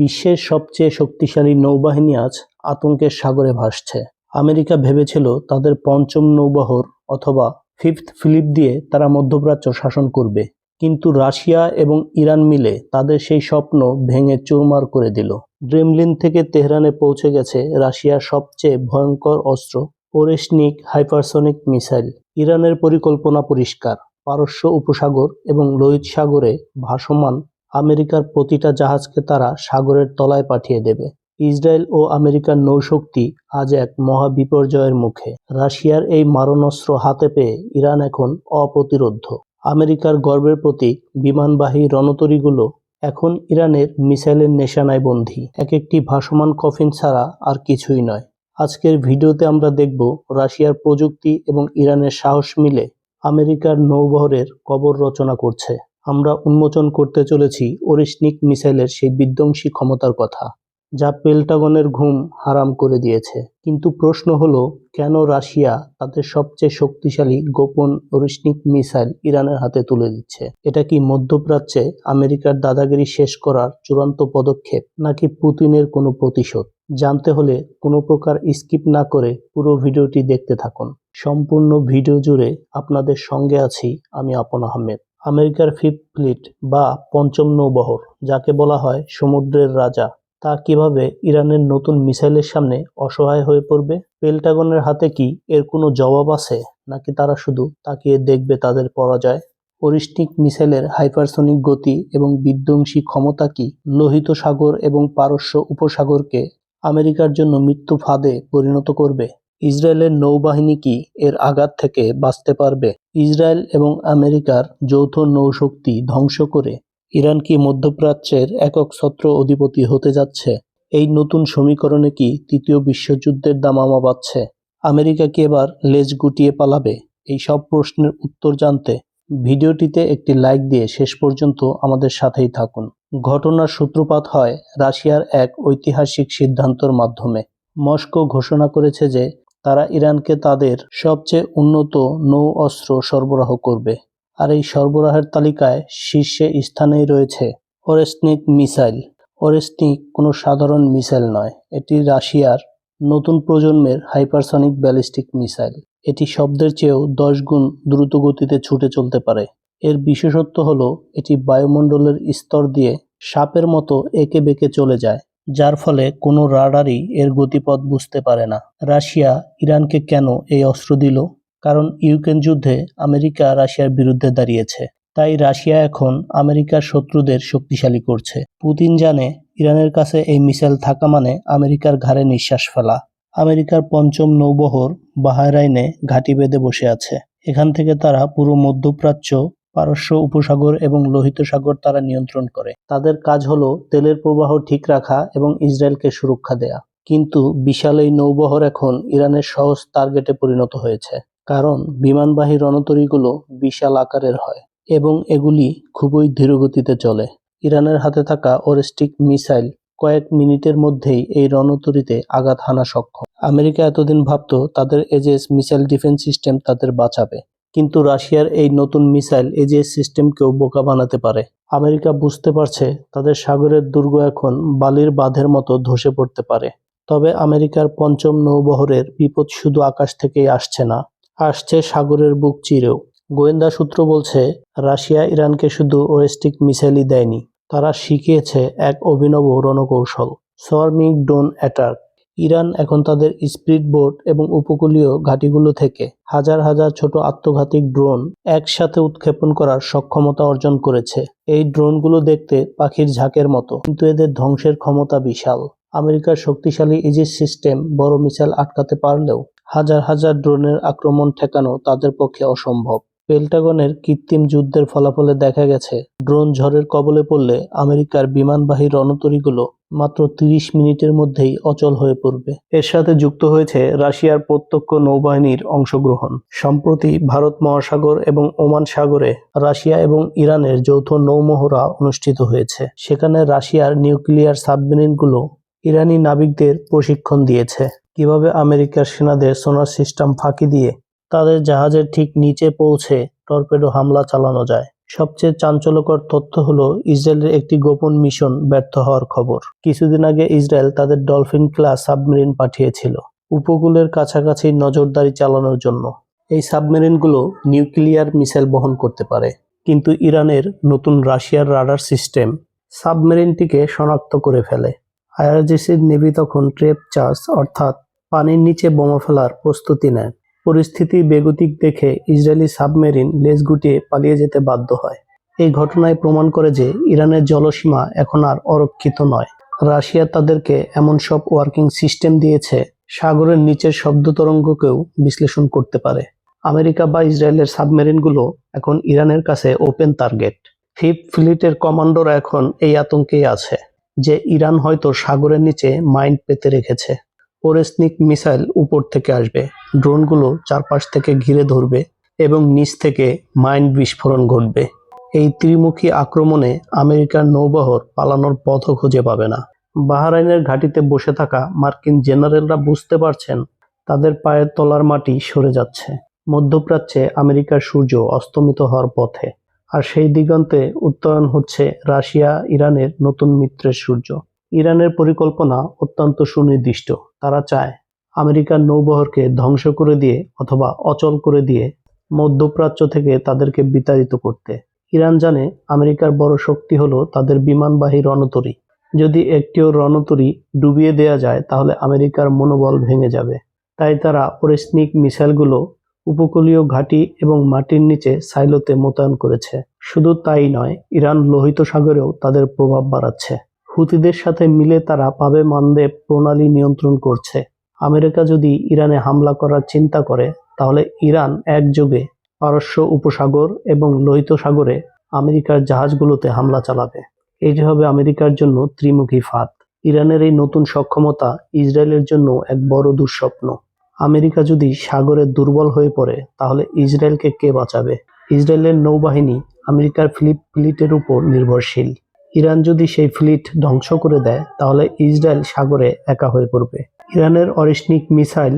বিশ্বের সবচেয়ে শক্তিশালী নৌবাহিনী আজ আতঙ্কের সাগরে ভাসছে। আমেরিকা ভেবেছিল তাদের পঞ্চম নৌবহর অথবা ফিফথ ফিলিপ দিয়ে তারা মধ্যপ্রাচ্য শাসন করবে। কিন্তু রাশিয়া এবং ইরান মিলে তাদের সেই স্বপ্ন ভেঙে চুরমার করে দিল। ড্রেমলিন থেকে তেহরানে পৌঁছে গেছে রাশিয়ার সবচেয়ে ভয়ঙ্কর অস্ত্র ওরেশনিক হাইপারসনিক মিসাইল। ইরানের পরিকল্পনা পরিষ্কার। পারস্য উপসাগর এবং লোহিত সাগরে ভাসমান আমেরিকার প্রতিটা জাহাজকে তারা সাগরের তলায় পাঠিয়ে দেবে। ইসরায়েল ও আমেরিকার নৌশক্তি আজ এক মহা বিপর্যয়ের মুখে। রাশিয়ার এই মারণাস্ত্র হাতে পেয়ে ইরান এখন অপ্রতিরোধ্য। আমেরিকার গর্বের প্রতীক বিমানবাহী রণতরীগুলো এখন ইরানের মিসাইলের নেশানায় বন্দী। এক একটি ভাসমান কফিন ছাড়া আর কিছুই নয়। আজকের ভিডিওতে আমরা দেখব রাশিয়ার প্রযুক্তি এবং ইরানের সাহস মিলে আমেরিকার নৌবহরের কবর রচনা করছে। আমরা উন্মোচন করতে চলেছি ওরিসনিক মিসাইলের সেই বিধ্বংসী ক্ষমতার কথা, যা পেল্টাগনের ঘুম হারাম করে দিয়েছে। কিন্তু প্রশ্ন হলো, কেন রাশিয়া তাদের সবচেয়ে শক্তিশালী গোপন ওরিসনিক মিসাইল ইরানের হাতে তুলে দিচ্ছে? এটা কি মধ্যপ্রাচ্যে আমেরিকার দাদাগিরি শেষ করার চূড়ান্ত পদক্ষেপ, নাকি পুতিনের কোনো প্রতিশোধ? জানতে হলে কোনো প্রকার স্কিপ না করে পুরো ভিডিওটি দেখতে থাকুন। সম্পূর্ণ ভিডিও জুড়ে আপনাদের সঙ্গে আছি আমি আপন আহমেদ। আমেরিকার ফিফথ ফ্লিট বা পঞ্চম নৌবহর, যাকে বলা হয় সমুদ্রের রাজা, তা কীভাবে ইরানের নতুন মিসাইলের সামনে অসহায় হয়ে পড়বে? পেল্টাগনের হাতে কি এর কোনো জবাব আছে, নাকি তারা শুধু তাকিয়ে দেখবে তাদের পরাজয়? ওরিস্টিক মিসাইলের হাইপারসনিক গতি এবং বিধ্বংসী ক্ষমতা কি লোহিত সাগর এবং পারস্য উপসাগরকে আমেরিকার জন্য মৃত্যু ফাঁদে পরিণত করবে? ইসরায়েলের নৌবাহিনী কি এর আঘাত থেকে বাঁচতে পারবে? ইসরায়েল এবং আমেরিকার যৌথ নৌশক্তি ধ্বংস করে ইরান কি মধ্যপ্রাচ্যের একক ছত্র অধিপতি হতে যাচ্ছে? এই নতুন সমীকরণে কি তৃতীয় বিশ্বযুদ্ধের দামামা বাজছে আমেরিকা কি এবার লেজ গুটিয়ে পালাবে? এই সব প্রশ্নের উত্তর জানতে ভিডিওটিতে একটি লাইক দিয়ে শেষ পর্যন্ত আমাদের সাথেই থাকুন। ঘটনার সূত্রপাত হয় রাশিয়ার এক ঐতিহাসিক সিদ্ধান্তর মাধ্যমে। মস্কো ঘোষণা করেছে যে তারা ইরানকে তাদের সবচেয়ে উন্নত নৌ অস্ত্র সরবরাহ করবে। আর এই সরবরাহের তালিকায় শীর্ষে স্থানেই রয়েছে ওরেসনিক মিসাইল। ওরেসনিক কোনো সাধারণ মিসাইল নয়, এটি রাশিয়ার নতুন প্রজন্মের হাইপারসনিক ব্যালিস্টিক মিসাইল। এটি শব্দের চেয়েও দশ গুণ দ্রুত গতিতে ছুটে চলতে পারে। এর বিশেষত্ব হলো, এটি বায়ুমণ্ডলের স্তর দিয়ে সাপের মতো এঁকে বেঁকে চলে যায়। যার ফলে কোনো রাডারই এর গতিপথ বুঝতে পারে না। রাশিয়া ইরানকে কেন এই অস্ত্র দিল? কারণ ইউক্রেন যুদ্ধে আমেরিকা রাশিয়ার বিরুদ্ধে দাঁড়িয়েছে। তাই রাশিয়া এখন আমেরিকার শত্রুদের শক্তিশালী করছে। পুতিন জানে ইরানের কাছে এই মিসাইল থাকা মানে আমেরিকার ঘাড়ে নিঃশ্বাস ফেলা। আমেরিকার পঞ্চম নৌবহর বাহারাইনে ঘাঁটি বেঁধে বসে আছে। এখান থেকে তারা পুরো মধ্যপ্রাচ্য পারস্য উপসাগর এবং লোহিত সাগর তারা নিয়ন্ত্রণ করে। তাদের কাজ হলো তেলের প্রবাহ ঠিক রাখা এবং ইসরায়েলকে সুরক্ষা দেয়া। কিন্তু বিশাল এই নৌবহর এখন ইরানের সহজ টার্গেটে পরিণত হয়েছে। কারণ বিমানবাহী রণতরীগুলো বিশাল আকারের হয় এবং এগুলি খুবই ধীরগতিতে চলে। ইরানের হাতে থাকা ওরেস্টিক মিসাইল কয়েক মিনিটের মধ্যেই এই রণতরীতে আঘাত হানা সক্ষম। আমেরিকা এতদিন ভাবত তাদের এজেস মিসাইল ডিফেন্স সিস্টেম তাদের বাঁচাবে। কিন্তু রাশিয়ার এই নতুন মিসাইল এজেস সিস্টেমকেও বোকা বানাতে পারে। আমেরিকা বুঝতে পারছে তাদের সাগরের দুর্গ এখন বালির বাঁধের মতো ধসে পড়তে পারে। তবে আমেরিকার পঞ্চম নৌবহরের বিপদ শুধু আকাশ থেকেই আসছে না, আসছে সাগরের বুক চিরেও। গোয়েন্দা সূত্র বলছে, রাশিয়া ইরানকে শুধু ওয়েস্টিক মিসাইলই দেয়নি, তারা শিখিয়েছে এক অভিনব রণকৌশল সোয়ার্মিং ড্রোন অ্যাটাক। ইরান এখন তাদের স্পিড বোট এবং উপকূলীয় ঘাঁটিগুলো থেকে হাজার হাজার ছোট আত্মঘাতী ড্রোন একসাথে উৎক্ষেপণ করার সক্ষমতা অর্জন করেছে। এই ড্রোনগুলো দেখতে পাখির ঝাঁকের মতো, কিন্তু এদের ধ্বংসের ক্ষমতা বিশাল। আমেরিকার শক্তিশালী ইজিস সিস্টেম বড় মিসাইল আটকাতে পারলেও হাজার হাজার ড্রোনের আক্রমণ ঠেকানো তাদের পক্ষে অসম্ভব। পেল্টাগনের কৃত্রিম যুদ্ধের ফলাফলে দেখা গেছে, ড্রোন ঝড়ের কবলে পড়লে আমেরিকার বিমানবাহী রণতরীগুলো মাত্র তিরিশ মিনিটের মধ্যেই অচল হয়ে পড়বে। এর সাথে যুক্ত হয়েছে রাশিয়ার প্রত্যক্ষ নৌবাহিনীর অংশগ্রহণ। সম্প্রতি ভারত মহাসাগর এবং ওমান সাগরে রাশিয়া এবং ইরানের যৌথ নৌমহড়া অনুষ্ঠিত হয়েছে। সেখানে রাশিয়ার নিউক্লিয়ার সাবমেরিনগুলো ইরানি নাবিকদের প্রশিক্ষণ দিয়েছে। কীভাবে আমেরিকার সেনাদের সোনার সিস্টেম ফাঁকি দিয়ে তাদের জাহাজের ঠিক নিচে পৌঁছে টর্পেডো হামলা চালানো যায়? সবচেয়ে চাঞ্চল্যকর তথ্য হলো ইসরায়েলের একটি গোপন মিশন ব্যর্থ হওয়ার খবর। কিছুদিন আগে ইসরায়েল তাদের ডলফিন ক্লাস সাবমেরিন পাঠিয়েছিল, উপকূলের কাছাকাছি নজরদারি চালানোর জন্য। এই সাবমেরিনগুলো নিউক্লিয়ার মিসাইল বহন করতে পারে, কিন্তু ইরানের নতুন রাশিয়ার রাডার সিস্টেম সাবমেরিনটিকে শনাক্ত করে ফেলে। আইআরজিসির নেভি তখন ট্রেপ চার্জ, অর্থাৎ পানির নিচে বোমা ফেলার প্রস্তুতি নেয়। পরিস্থিতি বেগতিক দেখে ইসরায়েলি সাবমেরিন লেজ গুটিয়ে পালিয়ে যেতে বাধ্য হয়। এই ঘটনায় প্রমাণ করে যে ইরানের জলসীমা এখন আর অরক্ষিত নয়। রাশিয়া তাদেরকে এমন সব ওয়ার্কিং সিস্টেম দিয়েছে, সাগরের নিচের শব্দ তরঙ্গকেও বিশ্লেষণ করতে পারে। আমেরিকা বা ইসরায়েলের সাবমেরিনগুলো এখন ইরানের কাছে ওপেন টার্গেট। ফিফথ ফ্লিটের কমান্ডোরা এখন এই আতঙ্কেই আছে, যে ইরান হয়তো সাগরের নিচে মাইন্ড পেতে রেখেছে। ওরেসনিক মিসাইল উপর থেকে আসবে। ড্রোনগুলো চারপাশ থেকে ঘিরে ধরবে এবং নিচ থেকে মাইন্ড বিস্ফোরণ ঘটবে। এই ত্রিমুখী আক্রমণে আমেরিকার নৌবহর পালানোর পথও খুঁজে পাবে না। বাহরাইনের ঘাঁটিতে বসে থাকা মার্কিন জেনারেলরা বুঝতে পারছেন তাদের পায়ের তলার মাটি সরে যাচ্ছে। মধ্যপ্রাচ্যে আমেরিকার সূর্য অস্তমিত হওয়ার পথে। আর সেই দিগন্তে উত্তরণ হচ্ছে রাশিয়া, ইরানের নতুন মিত্রের সূর্য। ইরানের পরিকল্পনা অত্যন্ত সুনির্দিষ্ট। তারা চায় আমেরিকার নৌবহরকে ধ্বংস করে দিয়ে অথবা অচল করে দিয়ে মধ্যপ্রাচ্য থেকে তাদেরকে বিতাড়িত করতে। ইরান জানে আমেরিকার বড় শক্তি হলো তাদের বিমানবাহী রণতরী। যদি একটিও রণতরী ডুবিয়ে দেয়া যায়, তাহলে আমেরিকার মনোবল ভেঙে যাবে। তাই তারা ওরেসনিক মিসাইলগুলো উপকূলীয় ঘাঁটি এবং মাটির নিচে সাইলোতে মোতায়েন করেছে। শুধু তাই নয়, ইরান লোহিত সাগরেও তাদের প্রভাব বাড়াচ্ছে। হুতিদের সাথে মিলে তারা পাবে মানদে প্রণালী নিয়ন্ত্রণ করছে। আমেরিকা যদি ইরানে হামলা করার চিন্তা করে, তাহলে ইরান একযোগে পারস্য উপসাগর এবং লোহিত সাগরে আমেরিকার জাহাজগুলোতে হামলা চালাবে। এটি হবে আমেরিকার জন্য ত্রিমুখী ফাঁদ। ইরানের এই নতুন সক্ষমতা ইসরায়েলের জন্য এক বড় দুঃস্বপ্ন। আমেরিকা যদি সাগরে দুর্বল হয়ে পড়ে, তাহলে ইসরায়েলকে কে বাঁচাবে? ইসরায়েলের নৌবাহিনী আমেরিকার ফ্লিপ ফ্লিটের উপর নির্ভরশীল। ইরান যদি সেই ফ্লিট ধ্বংস করে দেয়, তাহলে ইসরায়েল সাগরে একা হয়ে পড়বে। ইরানের অরিসনিক মিসাইল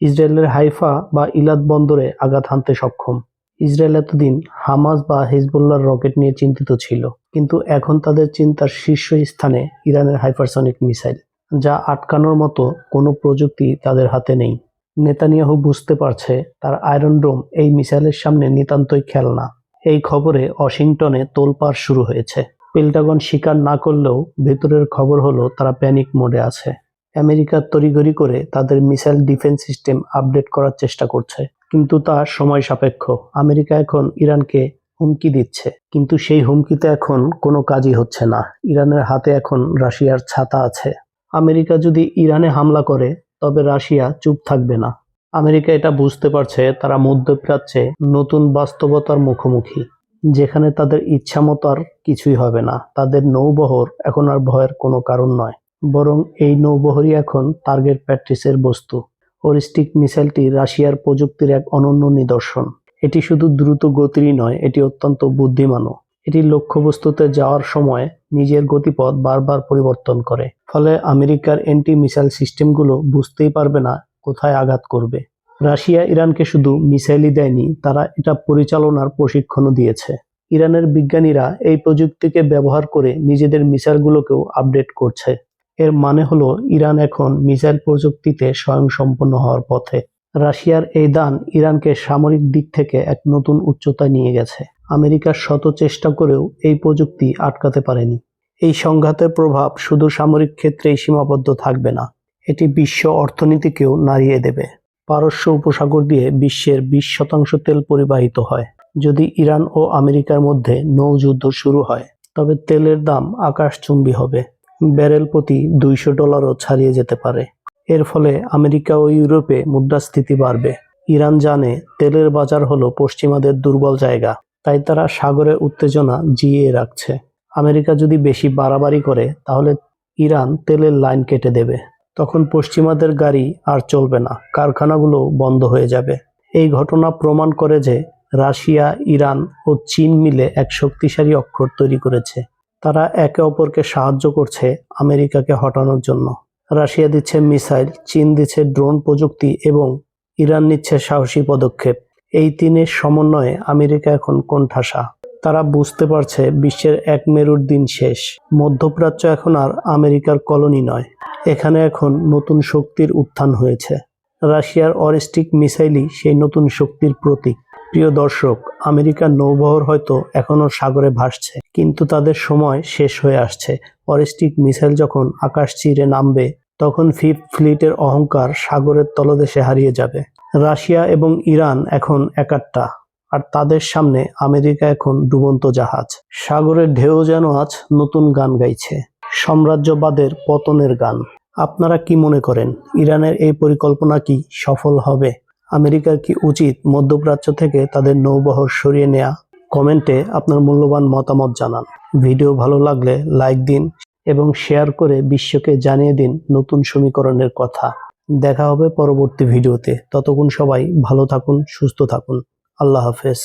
ইসরায়েলের হাইফা বা ইলাদ বন্দরে আঘাত হানতে সক্ষম। ইসরায়েল এতদিন হামাস বা হিজবুল্লাহর রকেট নিয়ে চিন্তিত ছিল, কিন্তু এখন তাদের চিন্তার শীর্ষ স্থানে ইরানের হাইপারসনিক মিসাইল, যা আটকানোর মতো কোনো প্রযুক্তি তাদের হাতে নেই। নেতানিয়াহু বুঝতে পারছে তার আয়রন ডোম এই মিসাইলের সামনে নিতান্তই খেলনা। এই খবরে ওয়াশিংটনে তোলপাড় শুরু হয়েছে। পেন্টাগন স্বীকার না করলেও ভেতরের খবর হলো তারা প্যানিক মোডে আছে। আমেরিকা তড়িঘড়ি করে তাদের মিসাইল ডিফেন্স সিস্টেম আপডেট করার চেষ্টা করছে, কিন্তু তা সময় সাপেক্ষ। আমেরিকা এখন ইরানকে হুমকি দিচ্ছে, কিন্তু সেই হুমকিতে এখন কোনো কাজই হচ্ছে না। ইরানের হাতে এখন রাশিয়ার ছাতা আছে। আমেরিকা যদি ইরানে হামলা করে, তবে রাশিয়া চুপ থাকবে না। আমেরিকা এটা বুঝতে পারছে, তারা মধ্যপ্রাচ্যে নতুন বাস্তবতার মুখোমুখি। যেখানে তাদের ইচ্ছা মতো আর কিছুই হবে না। তাদের নৌবহর এখন আর ভয়ের কোনো কারণ নয়। বরং এই নৌবহরই এখন টার্গেট প্র্যাকটিসের বস্তু। ওরিস্টিক মিসাইলটি রাশিয়ার প্রযুক্তির এক অনন্য নিদর্শন। এটি শুধু দ্রুত গতিরই নয়, এটি অত্যন্ত বুদ্ধিমানও। এটি লক্ষ্যবস্তুতে যাওয়ার সময় নিজের গতিপথ বারবার পরিবর্তন করে। ফলে আমেরিকার অ্যান্টি মিসাইল সিস্টেমগুলো বুঝতেই পারবে না কোথায় আঘাত করবে। রাশিয়া ইরানকে শুধু মিসাইলই দেয়নি, তারা এটা পরিচালনার প্রশিক্ষণও দিয়েছে। ইরানের বিজ্ঞানীরা এই প্রযুক্তিকে ব্যবহার করে নিজেদের মিসাইলগুলোকেও আপডেট করছে। এর মানে হলো, ইরান এখন মিসাইল প্রযুক্তিতে স্বয়ংসম্পন্ন হওয়ার পথে। রাশিয়ার এই দান ইরানকে সামরিক দিক থেকে এক নতুন উচ্চতায় নিয়ে গেছে। আমেরিকার শত চেষ্টা করেও এই প্রযুক্তি আটকাতে পারেনি। এই সংঘাতের প্রভাব শুধু সামরিক ক্ষেত্রেই সীমাবদ্ধ থাকবে না, এটি বিশ্ব অর্থনীতিকেও নাড়িয়ে দেবে। পারস্য উপসাগর দিয়ে বিশ্বের বিশ শতাংশ তেল পরিবাহিত হয়। যদি ইরান ও আমেরিকার মধ্যে নৌযুদ্ধ শুরু হয়, তবে তেলের দাম আকাশচুম্বী হবে। ব্যারেল প্রতি দুইশো ডলারও ছাড়িয়ে যেতে পারে। এর ফলে আমেরিকা ও ইউরোপে মুদ্রাস্ফীতি বাড়বে। ইরান জানে তেলের বাজার হলো পশ্চিমাদের দুর্বল জায়গা, তাই তারা সাগরে উত্তেজনা জিয়ে রাখছে। আমেরিকা যদি বেশি বাড়াবাড়ি করে, তাহলে ইরান তেলের লাইন কেটে দেবে। তখন পশ্চিমাদের গাড়ি আর চলবে না, কারখানাগুলো বন্ধ হয়ে যাবে। এই ঘটনা প্রমাণ করে যে রাশিয়া, ইরান ও চীন মিলে এক শক্তিশালী অক্ষর তৈরি করেছে। তারা একে অপরকে সাহায্য করছে আমেরিকাকে হটানোর জন্য। রাশিয়া দিচ্ছে মিসাইল, চীন দিচ্ছে ড্রোন প্রযুক্তি এবং ইরান নিচ্ছে সাহসী পদক্ষেপ। এই তিনের সমন্বয়ে আমেরিকা এখন কোণঠাসা। তারা বুঝতে পারছে বিশ্বের এক মেরুর দিন শেষ। মধ্যপ্রাচ্য এখন আর আমেরিকার কলোনি নয়। এখানে এখন নতুন শক্তির উত্থান হয়েছে। রাশিয়ার অরিস্টিক মিসাইলই সেই নতুন শক্তির প্রতীক। প্রিয় দর্শক, আমেরিকার নৌবহর হয়তো এখনও সাগরে ভাসছে, কিন্তু তাদের সময় শেষ হয়ে আসছে। অরিস্টিক মিসাইল যখন আকাশ চিরে নামবে, তখন ফিফথ ফ্লিটের অহংকার সাগরের তলদেশে হারিয়ে যাবে। রাশিয়া এবং ইরান এখন একাট্টা আর তাদের সামনে আমেরিকা এখন ডুবন্ত জাহাজ। সাগরের ঢেউ যেন আজ নতুন গান গাইছে। সাম্রাজ্যবাদের পতনের গান। আপনারা কি মনে করেন, ইরানের এই পরিকল্পনা কি সফল হবে? আমেরিকার কি উচিত মধ্যপ্রাচ্য থেকে তাদের নৌবহর সরিয়ে নেওয়া কমেন্টে আপনার মূল্যবান মতামত জানান। ভিডিও ভালো লাগলে লাইক দিন এবং শেয়ার করে বিশ্বকে জানিয়ে দিন নতুন সমীকরণের কথা। দেখা হবে পরবর্তী ভিডিওতে। ততক্ষণ সবাই ভালো থাকুন, সুস্থ থাকুন। আল্লাহ হাফেজ।